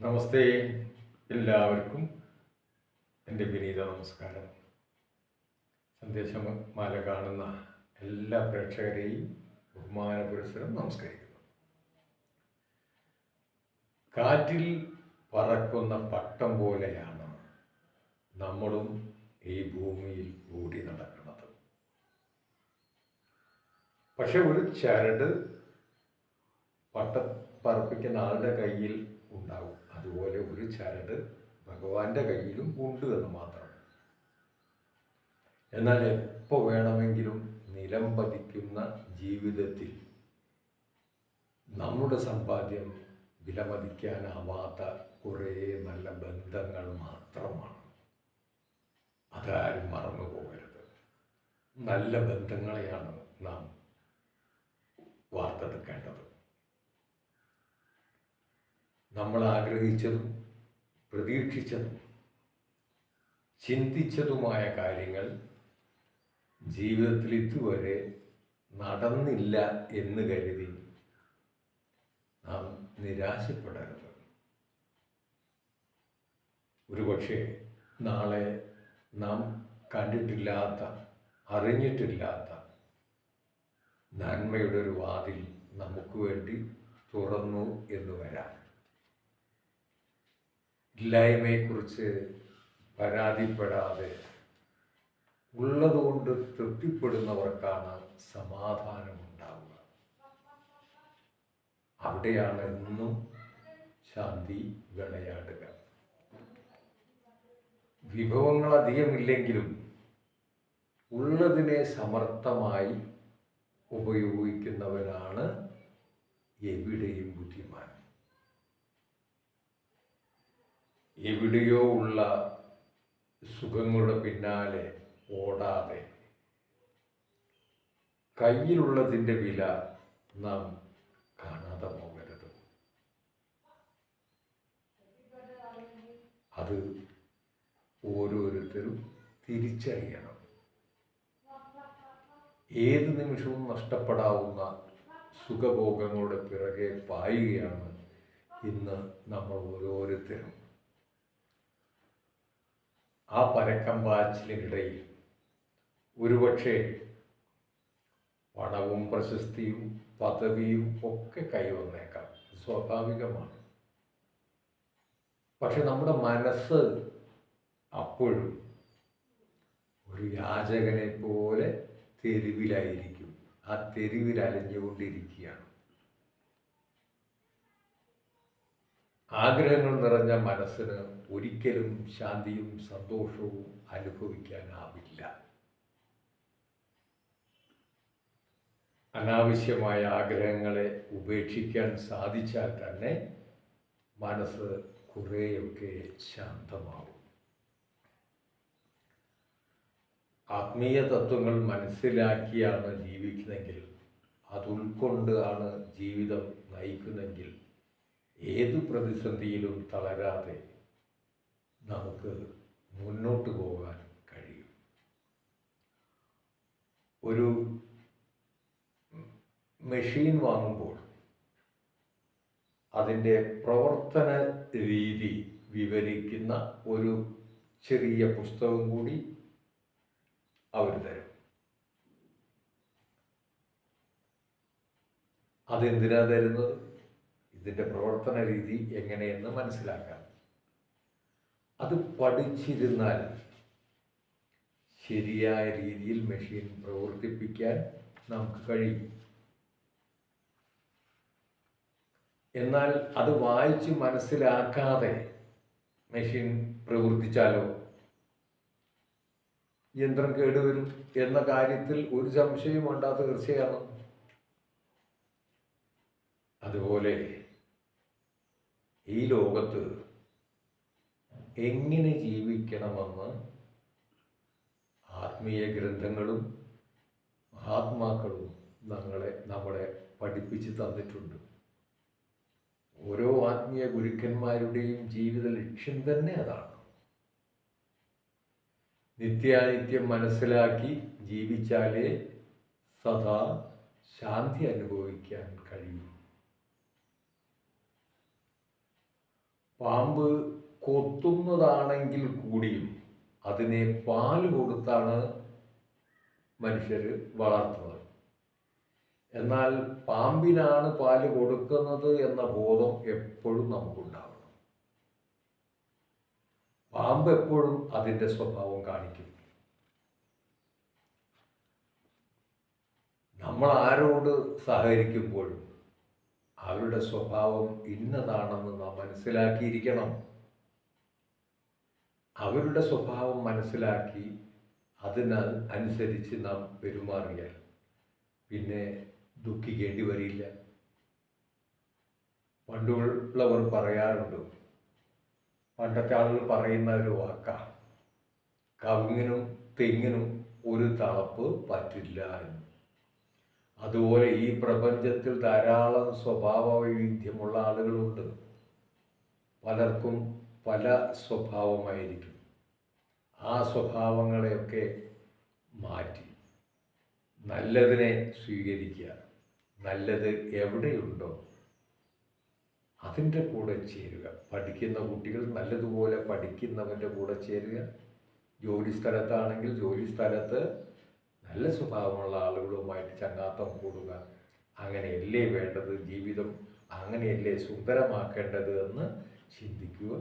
നമസ്തേ എല്ലാവർക്കും എന്റെ വിനീത നമസ്കാരം. സന്ദേശമാല കാണുന്ന എല്ലാ പ്രേക്ഷകരെയും ബഹുമാന പുരസ്സരം നമസ്കരിക്കുന്നു. കാറ്റിൽ പറക്കുന്ന പട്ടം പോലെയാണ് നമ്മളും ഈ ഭൂമിയിൽ ഓടി നടക്കുന്നത്. പക്ഷെ ഒരു ചരട് പട്ട പറപ്പിക്കുന്ന ആളുടെ കയ്യിൽ ഉണ്ടാവും. അതുപോലെ ഒരു ചരട് ഭഗവാന്റെ കയ്യിലും ഉണ്ട് എന്ന് മാത്രം. എന്നാൽ എപ്പോൾ വേണമെങ്കിലും നിലം പതിക്കുന്ന ജീവിതത്തിൽ നമ്മുടെ സമ്പാദ്യം വിലമതിക്കാനാവാത്ത കുറേ നല്ല ബന്ധങ്ങൾ മാത്രമാണ്. അതാരും മറന്നു പോകരുത് നല്ല ബന്ധങ്ങളെയാണ് നാം വാർത്തെടുക്കേണ്ടത്. നമ്മൾ ആഗ്രഹിച്ചതും പ്രതീക്ഷിച്ചതും ചിന്തിച്ചതുമായ കാര്യങ്ങൾ ജീവിതത്തിൽ ഇതുവരെ നടന്നില്ല എന്ന് കരുതി നാം നിരാശപ്പെടരുത്. ഒരുപക്ഷെ നാളെ നാം കണ്ടിട്ടില്ലാത്ത അറിഞ്ഞിട്ടില്ലാത്ത നന്മയുടെ ഒരു വാതിൽ നമുക്ക് വേണ്ടി തുറന്നു എന്ന് വരാം. ഇല്ലായ്മയെക്കുറിച്ച് പരാതിപ്പെടാതെ ഉള്ളതുകൊണ്ട് തൃപ്തിപ്പെടുന്നവർക്കാണ് സമാധാനമുണ്ടാവുക. അവിടെയാണ് എന്നും ശാന്തി വിളയാടുക. വിഭവങ്ങൾ അധികമില്ലെങ്കിലും ഉള്ളതിനെ സമർത്ഥമായി ഉപയോഗിക്കുന്നവനാണ് എവിടെയും ബുദ്ധിമാൻ. എവിടെയോ ഉള്ള സുഖങ്ങളുടെ പിന്നാലെ ഓടാതെ കയ്യിലുള്ളതിന്റെ വില നാം കാണാതെ പോകരുത്. അത് ഓരോരുത്തരും തിരിച്ചറിയണം. ഏത് നിമിഷവും നഷ്ടപ്പെടാവുന്ന സുഖഭോഗങ്ങളുടെ പിറകെ പായുകയാണ് ഇന്ന് നമ്മൾ ഓരോരുത്തരും. ആ പരക്കം പാച്ചിലിനിടയിൽ ഒരുപക്ഷെ പണവും പ്രശസ്തിയും പദവിയും ഒക്കെ കൈവന്നേക്കാം. സ്വാഭാവികമാണ്. പക്ഷെ നമ്മുടെ മനസ്സ് അപ്പോഴും ഒരു യാചകനെ പോലെ തെരുവിലായിരിക്കും. ആ തെരുവിൽ അലഞ്ഞുകൊണ്ടിരിക്കുകയാണ് ആഗ്രഹങ്ങൾ നിറഞ്ഞ മനസ്സിന് ഒരിക്കലും ശാന്തിയും സന്തോഷവും അനുഭവിക്കാനാവില്ല. അനാവശ്യമായ ആഗ്രഹങ്ങളെ ഉപേക്ഷിക്കാൻ സാധിച്ചാൽ തന്നെ മനസ്സ് കുറേയൊക്കെ ശാന്തമാവും ആത്മീയ തത്വങ്ങൾ മനസ്സിലാക്കിയാണ് ജീവിക്കുന്നതെങ്കിൽ അത് ഉൾക്കൊണ്ടാണ് ജീവിതം നയിക്കുന്നതെങ്കിൽ ഏതു പ്രതിസന്ധിയിലും തളരാതെ നമുക്ക് മുന്നോട്ട് പോകാൻ കഴിയും. ഒരു മെഷീൻ വാങ്ങുമ്പോൾ അതിന്റെ പ്രവർത്തന രീതി വിവരിക്കുന്ന ഒരു ചെറിയ പുസ്തകം കൂടി അവർ തരും. അതെന്തിനാ തരുന്നത്? ഇതിന്റെ പ്രവർത്തന രീതി എങ്ങനെയെന്ന് മനസ്സിലാക്കാം. അത് പഠിച്ചിരുന്നാൽ ശരിയായ രീതിയിൽ മെഷീൻ പ്രവർത്തിപ്പിക്കാൻ നമുക്ക് കഴിയും. എന്നാൽ അത് വായിച്ച് മനസ്സിലാക്കാതെ മെഷീൻ പ്രവർത്തിച്ചാലോ? യന്ത്രം കേടുവരും എന്ന കാര്യത്തിൽ ഒരു സംശയവും വേണ്ട തീർച്ചയാണ് അതുപോലെ ഈ ലോകത്ത് എങ്ങനെ ജീവിക്കണമെന്ന് ആത്മീയ ഗ്രന്ഥങ്ങളും മഹാത്മാക്കളും ഞങ്ങളെ നമ്മളെ പഠിപ്പിച്ച് തന്നിട്ടുണ്ട്. ഓരോ ആത്മീയ ഗുരുക്കന്മാരുടെയും ജീവിത ലക്ഷ്യം തന്നെ അതാണ്. നിത്യാനിത്യം മനസ്സിലാക്കി ജീവിച്ചാലേ സദാ ശാന്തി അനുഭവിക്കാൻ കഴിയും. പാമ്പ് കൊത്തുന്നതാണെങ്കിൽ കൂടിയും അതിനെ പാൽ കൊടുത്താണ് മനുഷ്യർ വളർത്തുന്നത്. എന്നാൽ പാമ്പിനാണ് പാൽ കൊടുക്കുന്നത് എന്ന ബോധം എപ്പോഴും നമുക്കുണ്ടാവണം. പാമ്പ് എപ്പോഴും അതിന്റെ സ്വഭാവം കാണിക്കും. നമ്മൾ ആരോട് സഹകരിക്കുമ്പോഴും അവരുടെ സ്വഭാവം ഇന്നതാണെന്ന് നാം മനസ്സിലാക്കിയിരിക്കണം. അവരുടെ സ്വഭാവം മനസ്സിലാക്കി അതിനാൽ അനുസരിച്ച് നാം പെരുമാറിയാൽ പിന്നെ ദുഃഖിക്കേണ്ടി വരില്ല. പണ്ടുള്ളവർ പറയാറുണ്ട് പണ്ടത്തെ ആളുകൾ പറയുന്ന ഒരു വാക്കാ കവുങ്ങിനും തെങ്ങിനും ഒരു തളപ്പ് പറ്റില്ല എന്ന്. അതുപോലെ ഈ പ്രപഞ്ചത്തിൽ ധാരാളം സ്വഭാവ വൈവിധ്യമുള്ള ആളുകളുണ്ട്. പലർക്കും പല സ്വഭാവമായിരിക്കും. ആ സ്വഭാവങ്ങളെയൊക്കെ മാറ്റി. നല്ലതിനെ സ്വീകരിക്കുക. നല്ലത് എവിടെയുണ്ടോ അതിന്റെ കൂടെ ചേരുക. പഠിക്കുന്ന കുട്ടികൾ നല്ലതുപോലെ പഠിക്കുന്നവന്റെ കൂടെ ചേരുക. ജോലി സ്ഥലത്താണെങ്കിൽ ജോലി സ്ഥലത്ത് നല്ല സ്വഭാവമുള്ള ആളുകളുമായിട്ട് ചങ്ങാത്തം കൂടുക. അങ്ങനെയല്ലേ വേണ്ടത്? ജീവിതം അങ്ങനെയല്ലേ സുന്ദരമാക്കേണ്ടത് എന്ന് ചിന്തിക്കുക.